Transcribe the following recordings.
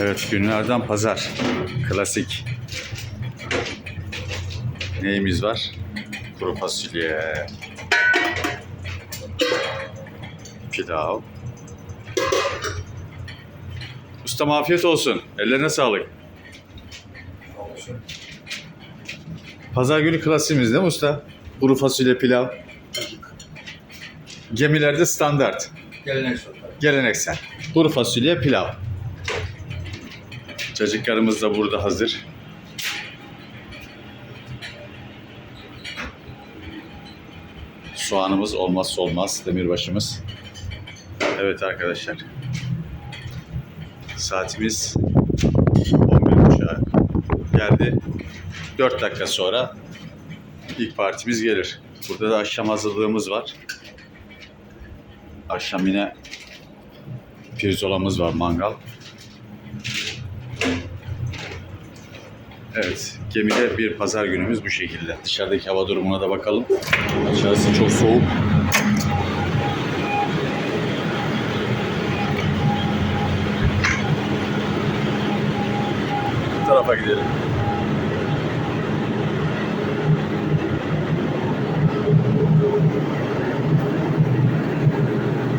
Evet günlerden pazar. Klasik. Neyimiz var? Kuru fasulye. Pilav. Ustam afiyet olsun. Ellerine sağlık. Pazar günü klasiğimiz değil mi usta? Kuru fasulye pilav. Gemilerde standart. Geleneksel. Geleneksel. Kuru fasulye pilav. Cacıklarımız da burada hazır. Soğanımız olmazsa olmaz. Demirbaşımız. Evet arkadaşlar. Saatimiz 11.30'a geldi. 4 dakika sonra ilk partimiz gelir. Burada da akşam hazırlığımız var. Akşam yine pirzolamız var mangal. Evet, gemide bir pazar günümüz bu şekilde. Dışarıdaki hava durumuna da bakalım. Dışarısı çok soğuk. Bu tarafa gidelim.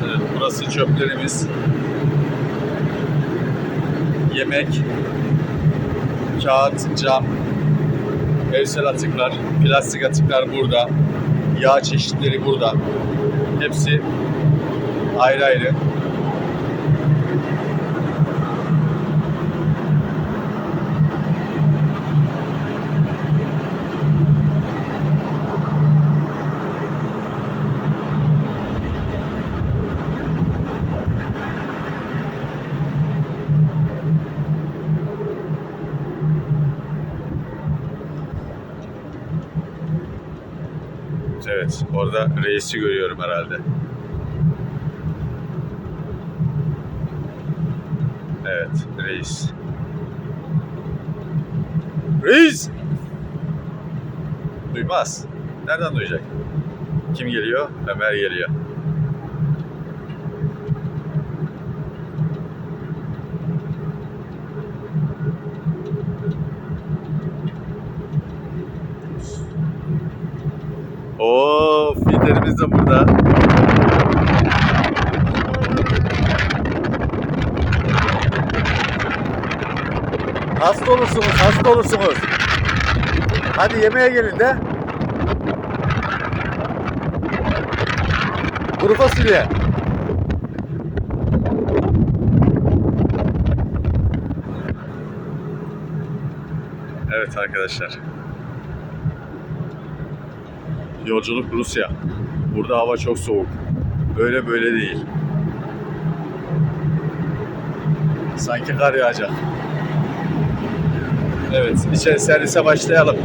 Evet, burası çöplerimiz. Yemek, kağıt, cam, evsel atıklar, plastik atıklar burada. Yağ çeşitleri burada. Hepsi ayrı ayrı. Evet, orada reisi görüyorum herhalde. Evet, reis. Reis! Duymaz. Nereden duyacak? Kim geliyor? Ömer geliyor. Oo, fillerimiz de burada. Hasta olursunuz, hasta olursunuz. Hadi yemeğe gelin de. Kuru fasulye. Evet arkadaşlar. Yolculuk Rusya. Burada hava çok soğuk. Böyle böyle değil. Sanki kar yağacak. Evet, içeri servise başlayalım.